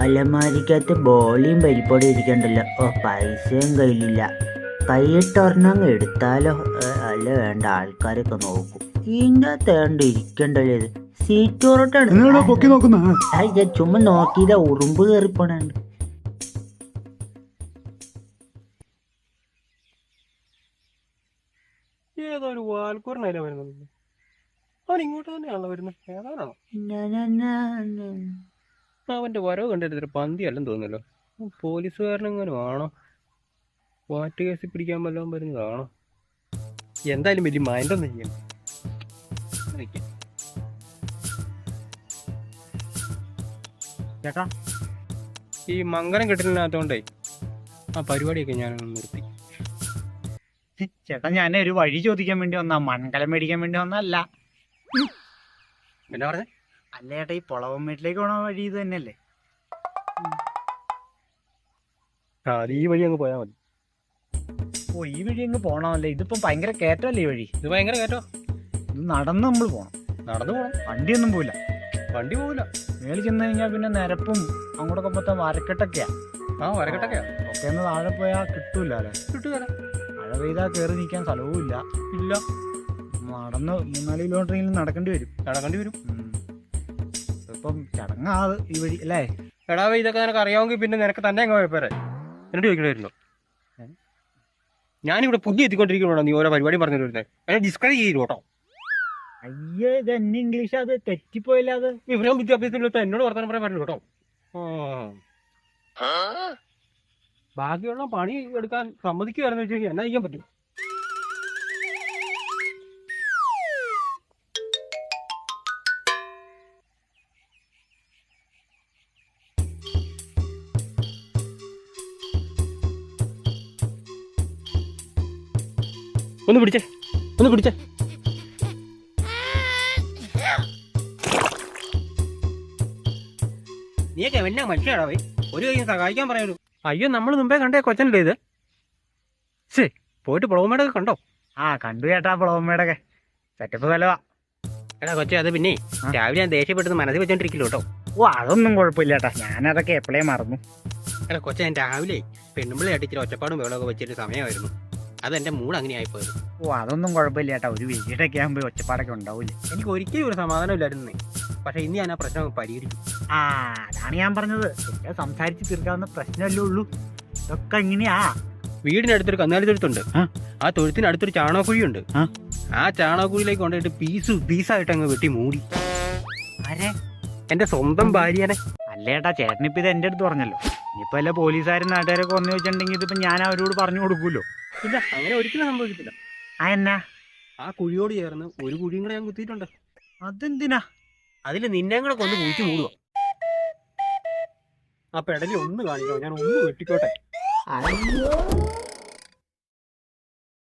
അലമാരിക്കകത്ത് ബോളിയും പരിപ്പോടെ ഇരിക്കണ്ടല്ലോ. ഓ പൈസയും കയ്യിലില്ല. കൈയിട്ടൊരെണ്ണം എടുത്താലോ? അല്ല വേണ്ട. ആൾക്കാരൊക്കെ നോക്കും. ഇതിന്റെ തേണ്ട ഇരിക്കണ്ടല്ലോ ഇത്? സീറ്റ് നിങ്ങളെ പൊക്കി ഉറട്ടാണ് നോക്കുന്ന? ഞാൻ ചുമ്മാ നോക്കിയതാ ഉറുമ്പ് കയറിപ്പോണുണ്ട് ഏതോ ഒരു വാൽക്കൂറിനായാലും വരുന്നത്? അവൻ ഇങ്ങോട്ട് തന്നെയാണല്ലോ വരുന്നത്. ഏതാണോ? അവന്റെ വരവ് കണ്ടിട്ട് പന്തി അല്ലെന്ന് തോന്നുന്നല്ലോ. പോലീസുകാരനെങ്ങനെ ആണോ? വാറ്റ് കേസിൽ പിടിക്കാൻ വല്ലതും വരുന്നതാണോ? എന്തായാലും വലിയ മൈൻഡൊന്നും ചെയ്യണം. ചേട്ടാ ഈ മംഗലം കെട്ടിലിനകത്തോണ്ടേ ആ പരിപാടിയൊക്കെ ഞാൻ നിർത്തി. ചേട്ടാ ഞാൻ ഒരു വഴി ചോദിക്കാൻ വേണ്ടി വന്നാ മംഗലം മേടിക്കാൻ വേണ്ടി വന്നല്ല എന്നാ പറഞ്ഞേ? അല്ല ചേട്ടാ ഈ പൊളവൻ വീട്ടിലേക്ക് പോണ വഴി ഇത് തന്നെയല്ലേ? ആ അത് ഈ വഴി അങ്ങ് പോയാൽ മതി. ഓ ഈ വഴി അങ്ങ് പോണമല്ലേ ഇതിപ്പം ഭയങ്കര കയറ്റമല്ലേ ഈ വഴി? ഇത് ഭയങ്കര കേറ്റോ ഇത് നടന്ന് നമ്മൾ പോണം. നടന്നു വണ്ടി വണ്ടിയൊന്നും പോവില്ല. വണ്ടി പോവില്ല. മേളിൽ ചെന്ന് കഴിഞ്ഞാൽ പിന്നെ നിരപ്പും അങ്ങോട്ടൊക്കെ മൊത്തം വരക്കെട്ടൊക്കെയാ. ആ വരക്കെട്ടൊക്കെയാ. ഒക്കെ ഒന്ന് താഴെ പോയാൽ കിട്ടൂല അല്ലേ? കിട്ടുകയല്ല മഴ പെയ്താൽ കയറി നിൽക്കാൻ സ്ഥലവും ഇല്ല. ഇല്ല. നടന്ന് മൂന്നാൽ കിലോമീറ്ററെങ്കിലും നടക്കേണ്ടി വരും. നടക്കേണ്ടി വരും. ഉം. ഇപ്പം ചടങ്ങാത് ഈ വഴി അല്ലേ? എടാ ഇതൊക്കെ നിനക്ക് അറിയാമെങ്കിൽ പിന്നെ നിനക്ക് തന്നെ അങ്ങ് കുഴപ്പമില്ല എന്നോട് ചോദിക്കേണ്ടി വരുന്നു ഞാനിവിടെ പുതിയ എത്തിക്കൊണ്ടിരിക്കണോ നീ ഓരോ പരിപാടി പറഞ്ഞു വരുന്നത് എന്നെ ഡിസ്കറേജ് ചെയ്തു കേട്ടോ. അയ്യേ ഇത് എന്നെ ഇംഗ്ലീഷ് അത് തെറ്റിപ്പോയില്ല അത്. വിവരവും വിദ്യാഭ്യാസത്തിലും എന്നോട് വർത്തമാനം പറയാൻ പറ്റില്ല കേട്ടോ. ബാക്കിയുള്ള പണി എടുക്കാൻ സമ്മതിക്കുകയാണെന്ന് വെച്ചാൽ എന്നാ ചെയ്യാൻ പറ്റും? ഒന്ന് പിടിച്ചേ. ഒന്ന് പിടിച്ചേ നീയൊക്കെ എന്നാ മനുഷ്യടാ പോയി ഒരു കൈ സഹായിക്കാൻ പറയുള്ളൂ അയ്യോ നമ്മൾ മുമ്പേ കണ്ടേ കൊച്ചനല്ലേ ഇത്? ശേ പോയിട്ട് പുളവമ്മയുടെ കണ്ടോ? ആ കണ്ടു കേട്ടാ പുളവമ്മയുടെ സെറ്റപ്പ് സ്ഥലവാ എടാ കൊച്ചെ അത് പിന്നെ രാവിലെ ഞാൻ ദേഷ്യപ്പെട്ടത് മനസ്സിൽ വെച്ചോണ്ടിരിക്കില്ല കേട്ടോ. ഓ അതൊന്നും കുഴപ്പമില്ല ചേട്ടാ ഞാനതൊക്കെ എപ്പോഴേ മറന്നു. എടാ കൊച്ചെ ഞാൻ രാവിലെ പെണ്ണുമ്പിളയായിട്ട് ഇച്ചിരി ഒച്ചപ്പാടും വെള്ളമൊക്കെ വെച്ചിട്ട് സമയമായിരുന്നു. അതെന്റെ മൂഡ് അങ്ങനെ ആയിപ്പോയത്. ഓ അതൊന്നും കുഴപ്പമില്ല ചേട്ടാ ഒരു വീടൊക്കെ ആകുമ്പോൾ ഒച്ചപ്പാടൊക്കെ ഉണ്ടാവില്ല? എനിക്ക് ഒരിക്കലും ഒരു സമാധാനം ഇല്ലായിരുന്നു പക്ഷെ ഇന്ന് ഞാൻ ആ പ്രശ്നം പരിഹരിക്കും ആ അതാണ് ഞാൻ പറഞ്ഞത്. എല്ലാം സംസാരിച്ച് തീർക്കാവുന്ന പ്രശ്നമല്ലേ ഉള്ളൂ. ഇതൊക്കെ ഇങ്ങനെയാ വീടിനടുത്തൊരു കന്നാലി തൊഴുത്തുണ്ട്. ആ. തൊഴുത്തിനടുത്തൊരു ചാണകക്കുഴിയുണ്ട് ആ. ചാണകക്കുഴിയിലേക്ക് കൊണ്ടുപോയിട്ട് പീസ് പീസായിട്ട് അങ്ങ് വെട്ടി മൂടി. ആരെ? എന്റെ സ്വന്തം ഭാര്യനെ. അല്ലേട്ടാ ചേട്ടനിപ്പിത് ചേട്ടനിപ്പോ ഇത് എന്റെ അടുത്ത് പറഞ്ഞല്ലോ. ഇനിയിപ്പോ അല്ല പോലീസുകാരും നാട്ടുകാരൊക്കെ വന്നു വെച്ചിട്ടുണ്ടെങ്കിൽ ഇതിപ്പോ ഞാൻ അവരോട് പറഞ്ഞു കൊടുക്കൂലോ? ഇല്ല അങ്ങനെ ഒരിക്കലും സംഭവിക്കത്തില്ല. ആ എന്നാ? ആ കുഴിയോട് ചേർന്ന് ഒരു കുഴിയും കൂടെ ഞാൻ കുത്തിയിട്ടുണ്ട്. അതെന്തിനാ? അതിൽ നിന്നെ കൂടെ കൊന്ന് കുഴിച്ചു മൂടുക ആ പെടലി ഒന്ന് കാണിക്കാം ഞാൻ ഒന്ന് വെട്ടിക്കോട്ടെ. അയ്യോ.